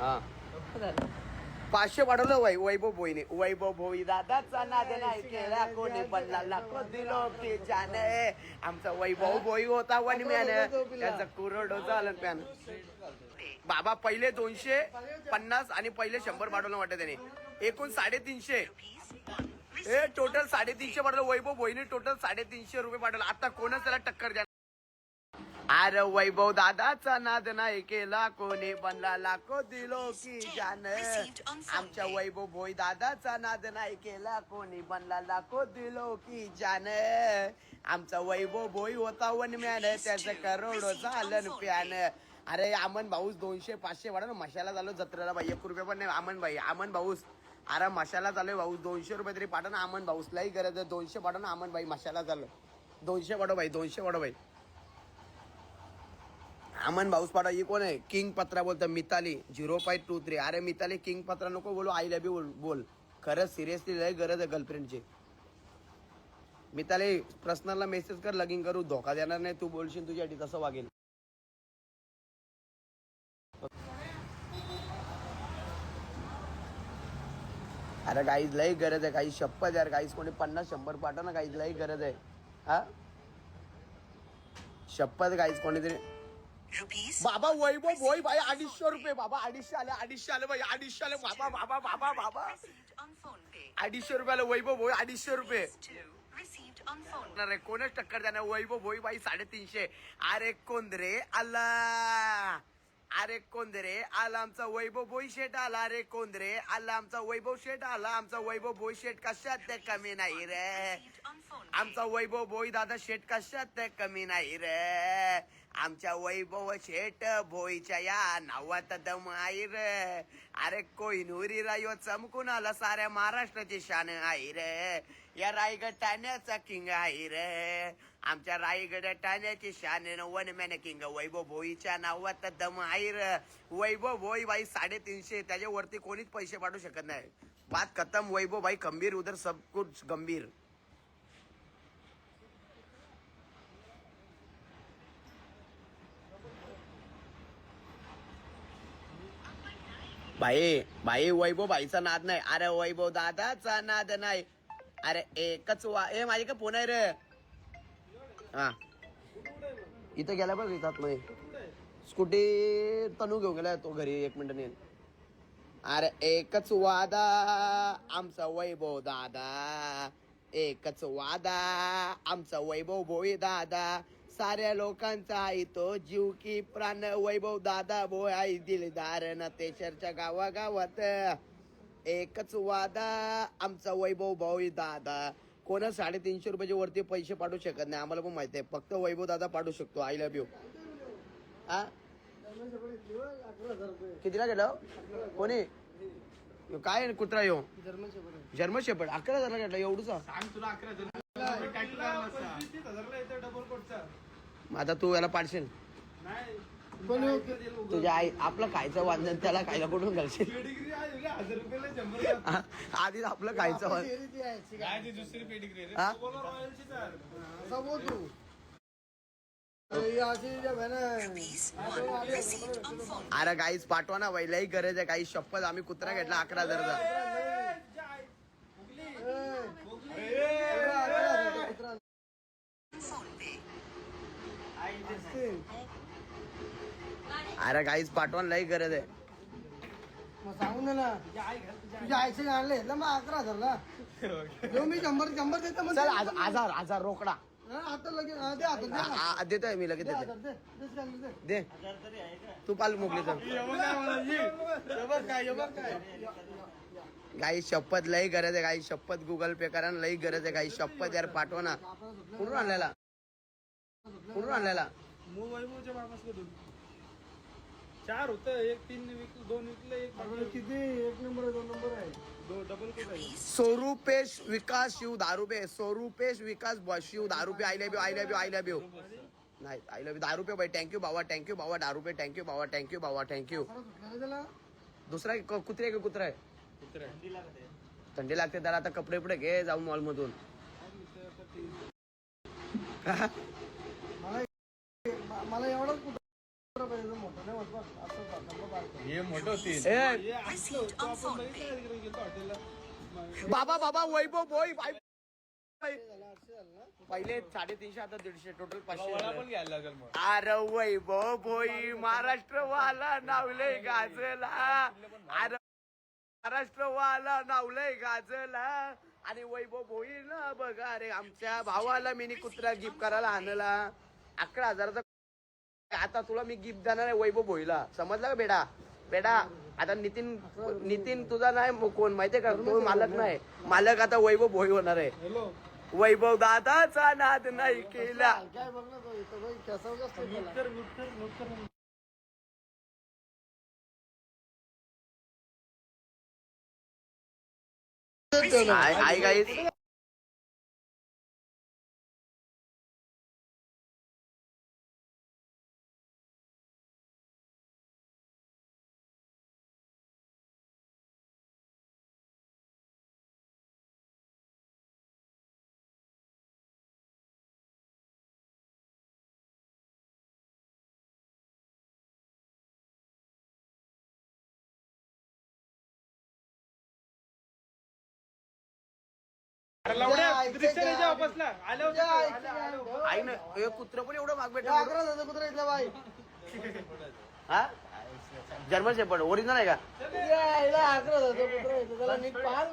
हा. पाचशे वाढवलं वै वैभव भोईने. वैभव भोई दादाचा नाद नाही केला कोणी बनला लाखो दिलो की जाने. आमचा वैभव भोई होता वन मॅन त्याचा कुरडो झालं पॅन बाबा पहिले दोनशे पन्नास आणि पहिले शंभर वाढवलं वाटत त्याने. एकूण साडेतीनशे. हे टोटल साडेतीनशे वाढवलं. वैभव भोईने टोटल साडेतीनशे रुपये वाढवलं. आता कोणच त्याला टक्कर द्या अरे वैभव दादाचा नाद नाही केला कोणी बनला लाखो दिलो की जान आमच्या वैभव भोई दादाचा नाद नाही केला कोणी बनला लाखो दिलो की जान आमचा वैभव भोई होता वन मॅन त्याचं करोडो झालं प्यान. अरे अमन भाऊस दोनशे पाचशे वाढा ना मशाला झालो जत्रेला भाई एक रुपये पण नाही अमन भाई अमन भाऊस. अरे मशाला झालोय भाऊ दोनशे रुपये तरी पाठव ना अमन भाऊस लई गरज आहे दोनशे पाठव ना अमन भाई मशाला झालो. दोनशे वाढव भाई दोनशे वाढव भाई. अमन भाऊस पाडा ही कोण आहे किंग पत्रा बोलतो Mitali zero five two three अरे मिताली किंग पत्रा नको बोलू आई लव्ह बोल बोल खरंच सिरियसली लय गरज आहे गर्लफ्रेंडची मिताली पर्सनलला मेसेज कर लगिन करू धोका देणार नाही तू बोलशील तुझ्यासाठी तसं वागेल अरे काहीच लई गरज आहे काही शप्पद यार काहीच कोणी पन्नास शंभर पाठव ना काहीच लई गरज आहे हा शपथ काहीच कोणीतरी बाबा वैभव भोई भाई अडीचशे रुपये बाबा अडीचशे आले अडीचशे आले भाई अडीचशे आले बाबा बाबा बाबा बाबा. अडीचशे रुपयाला वैभव भोई अडीचशे रुपये. अरे कोणच टक्कर द्या वैभव भोई बाई साडेतीनशे. अरे कोंदरे आला. अरे कोंदरे आला आमचा वैभव भोई शेट आला. अरे कोंदरे आला आमचा वैभव शेट आला. आमचा वैभव भोई शेट कशात ते कमी नाही रे. आमचा वैभव भोई दादा शेट कशात ते कमी नाही रे. आमच्या वैभव शेट भोईच्या या नावात दम आहे अरे कोहिनुरी रायो चमकून आला साऱ्या महाराष्ट्राची शान आहे रे. या रायगड ठाण्याचा किंग आहे रे. आमच्या रायगड ठाण्याची शान वन मॅन किंग वैभव भोईच्या नावात दम आईर वैभव भोई बाई साडेतीनशे त्याच्यावरती कोणीच पैसे पाठवू शकत नाही. बात खतम. वैभव भाई खंबीर उधर सब कुछ गंभीर. भाई भाई वैभव भाईचा नाद नाही. अरे वैभव दादाचा नाद नाही. अरे एकच वा ए माझी का फोन आहे रे? हा. इथं गेला बघ इथं नाही स्कूटी तनू घेऊन गेला तो घरी एक मिनिट येईल अरे एकच वादा आमचा वैभव दादा. एकच वादा आमचा वैभव भोई दादा. साऱ्या लोकांचा आई तो. जीव की प्राण वैभव दादा भोय आई दिलदार न तेशरच्या गावागावात एकच वादा आमचा वैभव भाऊ दादा. कोणा साडेतीनशे रुपयाच्या वरती पैसे पाठवू शकत नाही आम्हाला पण माहिती आहे. फक्त वैभव दादा पाठवू शकतो. आय लव्ह यू हा कितीला गेलो कोणी? ह्यो काय आहे कुत्रा येऊ जर्मन शेपड अकरा हजार घेतला एवढूचा? मग आता तू याला पाडशील. तुझ्या आई आपलं खायचं वांधन त्याला खायला कुठून घालशील? आधीच आपलं खायचं वांधन. अरे गाईच पाठवा ना लई गरज आहे. काही शपथ आम्ही कुत्रा घेतला अकरा हजारचा अरे गाईच पाठवा ना, लई गरज आहे. मग ना तुझ्या आईचे आणले ना मग अकरा हजारला देऊ मी शंभर शंभर देतो मग. चल आज- हजार हजार रोकडा. हा, आता लगेच हा, दे आता दे. ना. आ- आ- देतोय मी लगेच दे देते हजार, दे. दे स्कॅनर, दे. दे. तू पाल मोकली तर गाई शपथ लई गरज आहे. गाई शपथ गुगल पे करा ना, लई गरज आहे. गाई शपथ यार पाठवा ना. कुठून आणलेला? कुठून आणलेला? चार होत एक तीन विकलं दोन विकलं एक किती? एक नंबर आहे दोन नंबर आहे. दो डबल कोट आहे. स्वरूपेश विकास शिव दारुपे स्वरूपेश विकास ब- Shiv Darupe I love you I love you I love you. नाही आय लव्ह यू दारुपे बाई थँक्यू बाबा थँक्यू बाबा दारुपे थँक्यू बाबा थँक्यू बाबा थँक्यू त्याला? दुसरा एक कुत्रे का कुत्रा. आहे कुत्रा. थंडी लागते. त्याला आता कपडे पुढे घे जाऊन मॉल मधून मला मला एवढंच कुठं मोठं नाही होत बघ. असं बघ, नंबर बारकं. हे मोठं होतील ए, बाबा बाबा वैभव बाई- ना? पहिले साडेतीनशे आता दीडशे टोटल वडा पाचशे पण घ्यायला लागेल मग. अरे वैभव भोई महाराष्ट्रवाला नावलंय गाजला. अरे महाराष्ट्रवाला नावलंय गाजला. आणि वैभव भोई ना बघा रे आमच्या भावाला मिनी कुत्रा गिफ्ट करायला आणला. अकरा हजाराचा आता तुला मी गिफ्ट देणार आहे वैभव भोईला? समजलं का बेटा बेटा आता नितीन नितीन तुझा नाही कोण? माहितीये का? तो मालक नाही. मालक आता वैभव भोई होणार आहे. हॅलो. वैभव दादाचा नाद नाही केला. काय बघ ना तो इथं बघ, कसा जास्त केला. गाईस लावड्या आल्यावर. आई ना हे कुत्र पण एवढं माग भेटला कुत्रा इथला बाई. हा? जर्मन शेपर्ड ओरिजिनल आहे का? या, हिला अकरा हजाराचा कुत्रा इथं. त्याला नीट पाहा.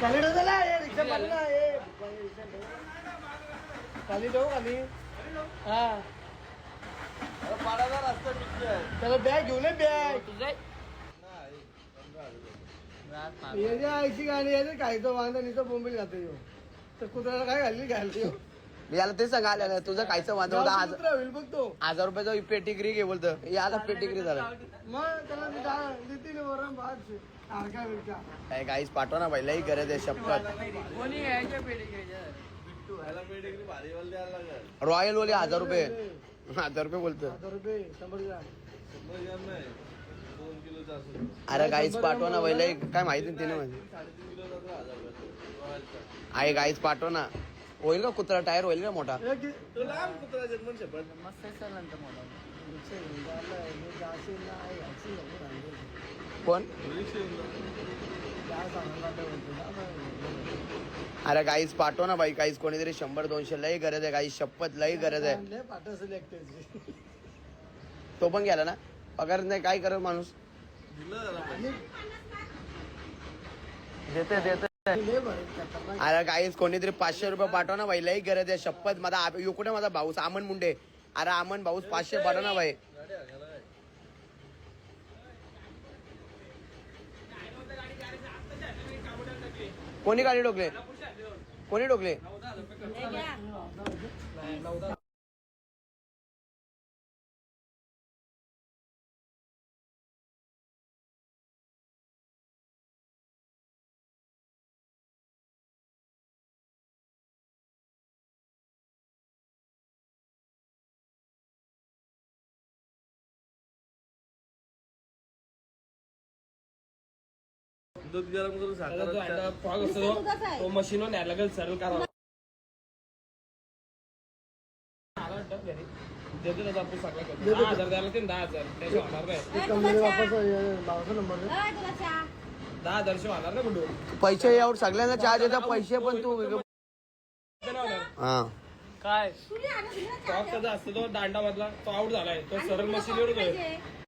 खाली ठेव त्याला, हे रिक्षा पाहिली ना, हे. खाली ठेव खाली. हा. त्याला बॅग घेऊन ये बॅग याच्या आईची गाडी आहे खायचं वांदा निचं बोंबील घालतो ह्यो. तर कुत्र्याला काय घालली घालते. मी याला ते सांगा तुझं कायचं वांदं होतं आज कुत्रा होईल बघ तो. हजार रुपयाचा पेटिग्री घे बोलतो. याला पेटिग्री झालं. मग त्याला मी जा- देते ना वरण भात हलका बिलका काय गाईस पाठवा ना लई गरज आहे शपथ. लागेल रॉयल ओली हजार रुपये. हजार रुपये बोलतो अरे गाईस पाठवा ना लई काय माहिती नाही तिने रॉयलचा आहे गाईस पाठवा ना होईल का कुत्रा टायर? होईल का मोठा. कोण? अरे गाईस पाठव ना बाई काहीच कोणीतरी शंभर दोनशे लई गरज आहे गाईस शपथ लई गरज आहे. तो पण गेला ना पगार नाही काय करत माणूस. देते देते. अरे काहीच कोणीतरी पाचशे रुपये पाठव ना बाई लई गरज आहे शपथ माझा कुठे माझा भाऊस आमन मुंडे अरे आमन भाऊस पाचशे पाठव ना बाई? कोणी गाडी डोकले कोणी डोकले दूध गरम करून त्याला तो साखर अंडा फॉग असतो तो- तो मशीनवर न्यायला लागेल सरळ करावा. आला वाटतं घरी. देतो त्याचा आपण सगळं करतो. दहा हजार द्यायला लागतील दहा हजार. त्याशिवाय होणार नाही. एक कंपनी वापस भावाचा नंबर दे. दहा हजार शिवाय होणार नाही गुंडू पैसे यावर सगळ्यांना चार्ज येतात पैसे पण तू नाही होणार. हा. काय त्याचा असतो तो दांडा मधला तो आउट झालाय. तो सरळ मशीन एवढं